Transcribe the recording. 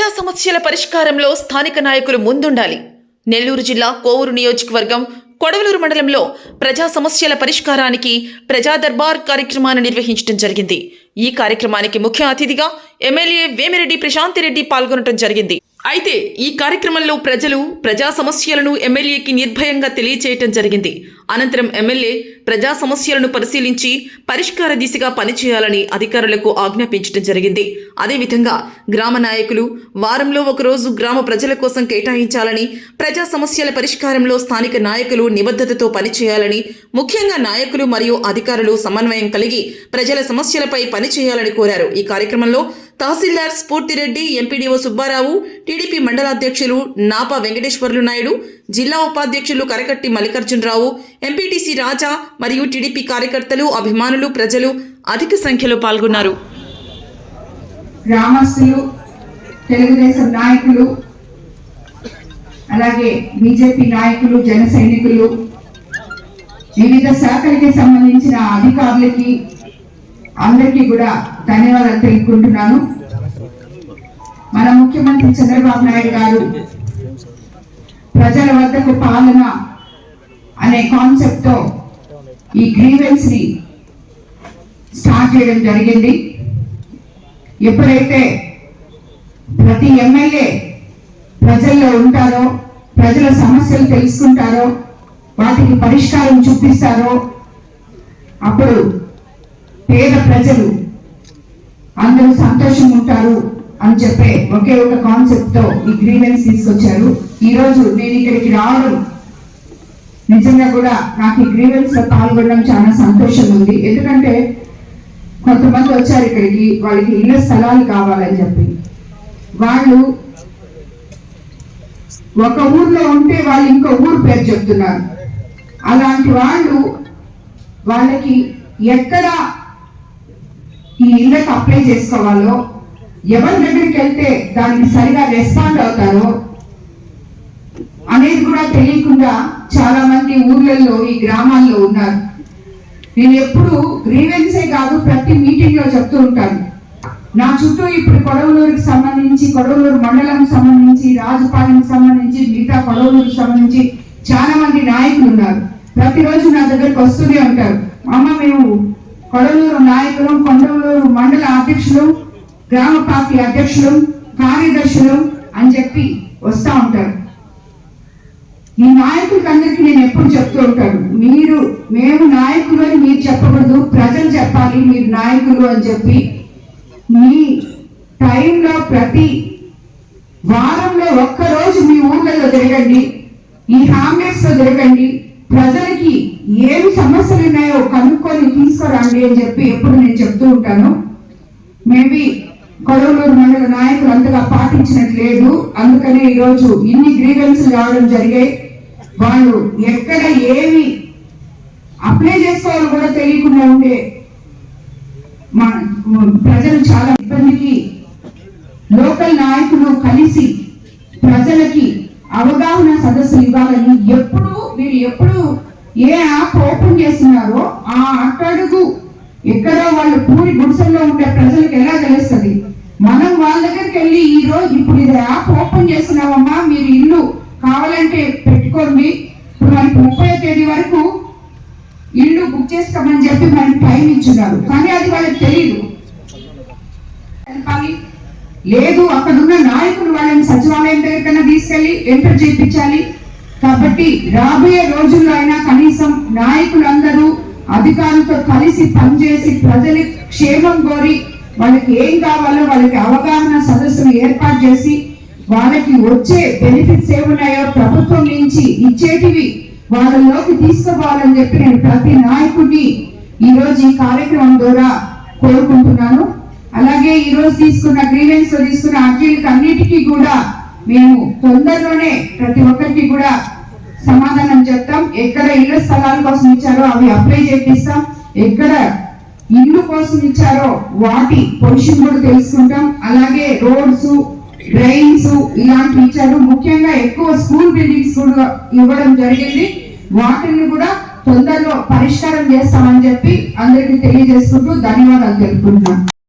ప్రజా సమస్యల పరిష్కారంలో స్థానిక నాయకులు ముందుండాలి. నెల్లూరు జిల్లా కోవూరు నియోజకవర్గం కొడవలూరు మండలంలో ప్రజా సమస్యల పరిష్కారానికి ప్రజా దర్బార్ కార్యక్రమాన్ని నిర్వహించడం జరిగింది. ఈ కార్యక్రమానికి ముఖ్య అతిథిగా ఎమ్మెల్యే వేమిరెడ్డి ప్రశాంతిరెడ్డి పాల్గొనడం జరిగింది. అయితే ఈ కార్యక్రమంలో ప్రజలు ప్రజా సమస్యలను ఎమ్మెల్యేకి నిర్భయంగా తెలియచేయటం జరిగింది. అనంతరం ఎమ్మెల్యే ప్రజా సమస్యలను పరిశీలించి పరిష్కార దిశగా పనిచేయాలని అధికారులకు ఆజ్ఞాపించడం జరిగింది. అదేవిధంగా గ్రామ నాయకులు వారంలో ఒకరోజు గ్రామ ప్రజల కోసం కేటాయించాలని ప్రజా సమస్యల పరిష్కారంలో స్థానిక నాయకులు నిబద్ధతతో పనిచేయాలని ముఖ్యంగా నాయకులు మరియు అధికారులు సమన్వయం కలిగి ప్రజల సమస్యలపై పనిచేయాలని కోరారు. ఈ కార్యక్రమంలో తహసీల్దార్ స్ఫూర్తిరెడ్డి ఎంపీడీఓ సుబ్బారావు టీడీపీ మండలాధ్యక్షులు నాపా వెంకటేశ్వర్లు నాయుడు జిల్లా ఉపాధ్యక్షులు కరకట్టి మల్లికార్జునరావు ఎంపీటీసీ రాజా మరియు టీడీపీ కార్యకర్తలు అభిమానులు ప్రజలు అధిక సంఖ్యలో పాల్గొన్నారు. గ్రామస్తులు తెలుగుదేశం నాయకులు అలాగే బీజేపీ నాయకులు జన సైనికులు వివిధ శాఖలకి సంబంధించిన అధికారులకి అందరికీ కూడా ధన్యవాదాలు తెలుపుకుంటున్నాను. మన ముఖ్యమంత్రి చంద్రబాబు నాయుడు గారు ప్రజల వద్దకు పాలన అనే కాన్సెప్ట్తో ఈ గ్రీవెన్స్ని స్టార్ట్ చేయడం జరిగింది. ఎప్పుడైతే ప్రతి ఎమ్మెల్యే ప్రజల్లో ఉంటారో ప్రజల సమస్యలు తెలుసుకుంటారో వాటికి పరిష్కారం చూపిస్తారో అప్పుడు ప్రజలు అందరూ సంతోషం ఉంటారు అని చెప్పే ఒకే ఒక కాన్సెప్ట్తో ఈ గ్రీవెన్స్ తీసుకొచ్చారు. ఈ రోజు నేను ఇక్కడికి రావడం నిజంగా కూడా నాకు ఈ గ్రీవెన్స్లో పాల్గొనడం చాలా సంతోషం ఉంది ఎందుకంటే కొంతమంది వచ్చారు ఇక్కడికి వాళ్ళకి ఇళ్ళ స్థలాలు కావాలని చెప్పి. వాళ్ళు ఒక ఊర్లో ఉంటే వాళ్ళు ఇంకో ఊరు పేరు చెప్తున్నారు. అలాంటి వాళ్ళు వాళ్ళకి ఎక్కడ ఈ ఇళ్ళకి అప్లై చేసుకోవాలో ఎవరి దగ్గరికి వెళ్తే దానికి సరిగా రెస్పాండ్ అవుతారో అనేది కూడా తెలియకుండా చాలా మంది ఊర్లలో ఈ గ్రామాల్లో ఉన్నారు. నేను ఎప్పుడు గ్రీవెన్సే కాదు ప్రతి మీటింగ్లో చెప్తూ ఉంటాను. నా చుట్టూ ఇప్పుడు కొడవలూరుకి సంబంధించి కొడవలూరు మండలం సంబంధించి రాజపాలెంకి సంబంధించి మిగతా కొడవలూరుకి సంబంధించి చాలా మంది నాయకులు ఉన్నారు. ప్రతిరోజు నా దగ్గరకు వస్తూనే ఉంటారు. అమ్మ మేము కొడలూరు నాయకులు కొండలూరు మండల అధ్యక్షులు గ్రామ పార్టీ అధ్యక్షులు కార్యదర్శులు అని చెప్పి వస్తూ ఉంటారు. ఈ నాయకులకందరికీ నేను ఎప్పుడు చెప్తూ ఉంటాను మీరు మేము నాయకులు అని మీరు చెప్పకూడదు ప్రజలు చెప్పాలి మీరు నాయకులు అని చెప్పి. మీ టైంలో ప్రతి వారంలో ఒక్క రోజు మీ ఊళ్ళలో తిరగండి ఈ హామ్లెట్స్ తిరగండి ప్రజలకి ఏమి సమస్యలు ఉన్నాయో కనుక్కొని తీసుకురండి అని చెప్పి ఎప్పుడు నేను చెప్తూ ఉంటాను. మేబీ కొడవలూరు మండల నాయకులు అంతగా పాటించినట్టు లేదు. అందుకనే ఈరోజు ఇన్ని గ్రీవెన్స్ రావడం జరిగాయి. వాళ్ళు ఎక్కడ ఏమి అప్లై చేసుకోవాలో కూడా తెలియకుండా ఉండే మా ప్రజలు చాలా ఇబ్బందికి లోకల్ నాయకులు కలిసి ప్రజలకి అవగాహన సదస్సులు ఇవ్వాలని ఎప్పుడు మీరు ఎప్పుడు ఏ యాప్ ఓపెన్ చేస్తున్నారో ఆ అట్టడుగు ఎక్కడో వాళ్ళు పూరి గుడిసెల్లో ఉండే ప్రజలకు ఎలా తెలుస్తుంది? మనం వాళ్ళ దగ్గరికి వెళ్ళి ఈ రోజు ఇప్పుడు ఇది యాప్ ఓపెన్ చేస్తున్నామమ్మా మీరు ఇల్లు కావాలంటే పెట్టుకోండి. ఇప్పుడు మనకి ముప్పై తేదీ వరకు ఇల్లు బుక్ చేసుకోమని చెప్పి మనకి టైం ఇచ్చున్నారు. కానీ అది వాళ్ళకి తెలియదు లేదు అక్కడ ఉన్న నాయకులు వాళ్ళని సచివాలయం దగ్గర తీసుకెళ్ళి ఎంటర్ చేయించాలి. కాబట్టి రాబోయే రోజుల్లో అయినా కనీసం నాయకులందరూ అధికారులతో కలిసి పనిచేసి ప్రజల క్షేమం కోరి వాళ్ళకి ఏం కావాలో వాళ్ళకి అవగాహన సదస్సులు ఏర్పాటు చేసి వాళ్ళకి వచ్చే బెనిఫిట్స్ ఏమున్నాయో ప్రభుత్వం నుంచి ఇచ్చేటివి వాళ్ళలోకి తీసుకుపోవాలని చెప్పి నేను ప్రతి నాయకుడిని ఈ రోజు ఈ కార్యక్రమం ద్వారా కోరుకుంటున్నాను. అలాగే ఈ రోజు తీసుకున్న గ్రీవెన్స్ తీసుకున్న అర్జీలకు అన్నిటికీ కూడా మేము తొందరలోనే ప్రతి ఒక్కరికి కూడా సమాధానం చెప్తాం. ఎక్కడ ఇళ్ళ స్థలాల కోసం ఇచ్చారో అవి అప్లై చేపిస్తాం. ఎక్కడ ఇల్లు కోసం ఇచ్చారో వాటి పొజిషన్ కూడా తెలుసుకుంటాం. అలాగే రోడ్స్ డ్రైన్స్ ఇలాంటివి ఇచ్చారు. ముఖ్యంగా ఎక్కువ స్కూల్ బిల్డింగ్స్ కూడా ఇవ్వడం జరిగింది. వాటిని కూడా తొందరలో పరిష్కారం చేస్తామని చెప్పి అందరికీ తెలియజేసుకుంటూ ధన్యవాదాలు తెలుపుకుంటున్నాను